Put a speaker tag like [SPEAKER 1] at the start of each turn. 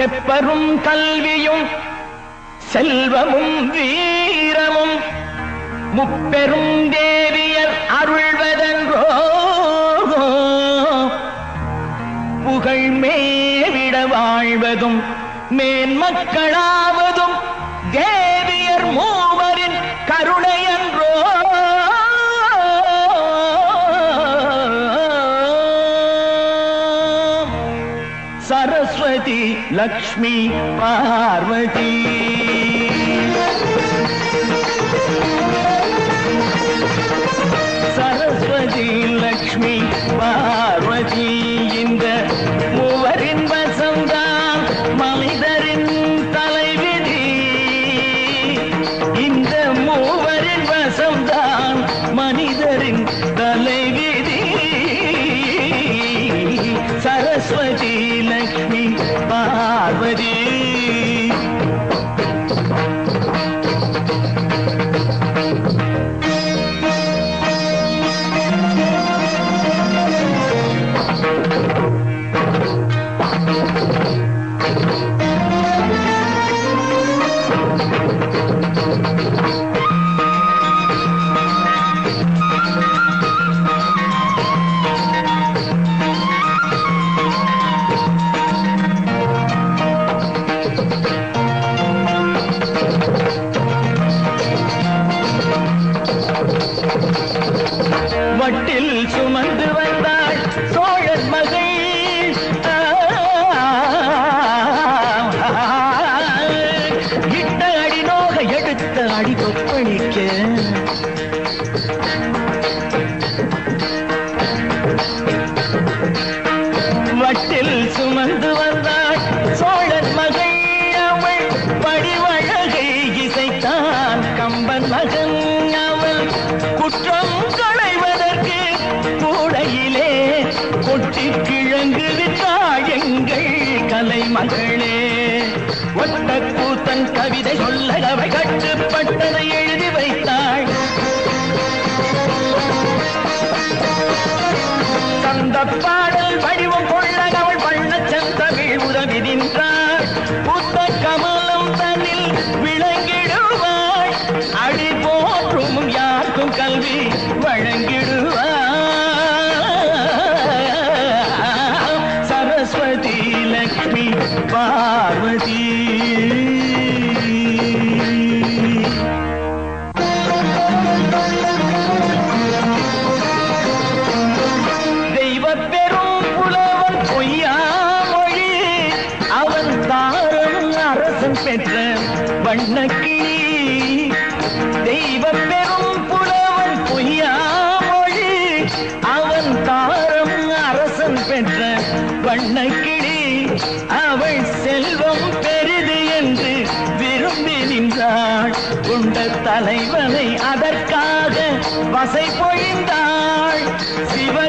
[SPEAKER 1] செப்பரும் கல்வியும் செல்வமும் வீரமும் முப்பெரும் தேவியர் அருள்வதன்றோ புகழ் மேவிட வாழ்வதும் மேன்மக்களாவதும் சரஸ்வதி லக்ஷ்மி பார்வதி. சரஸ்வதி லக்ஷ்மி பார்வதி. இந்த மூவரின் வசம்தான் மனிதரின் தலைவிதி. இந்த மூவரின் வசம்தான் மனிதரின் பார்வதி சுமந்து வந்தாள் சோழன் மகள் இட்ட அடி நோக எடுத்த அடி கொப்பளிக்க. வட்டில் சுமந்து வந்த ஒட்ட கூத்தன் கவிதை சொல்ல அவை கட்டுப்பட்டதை எழுதி வைத்தாள். தந்த பாடல் வடிவம் கொள்ள அவள் பண்ண செந்தமிழ் உதவி நின்றாள். புத்த கமலம் தன்னில் விளங்கிடுவாள். அடி போற்றும் யாருக்கும் கல்வி வழங்கிடுவாள். பார்வதி வண்ணக்கிளி தெய்வ பெரும் புலவன் பொய்யாமொழி அவன் தாரம் அரசன் பெற்ற வண்ணக்கிளி அவள் செல்வம் பெரிது என்று விரும்பி நின்றாள். கொண்ட தலைவனை அதற்காக வசை பொழிந்தாள். சிவ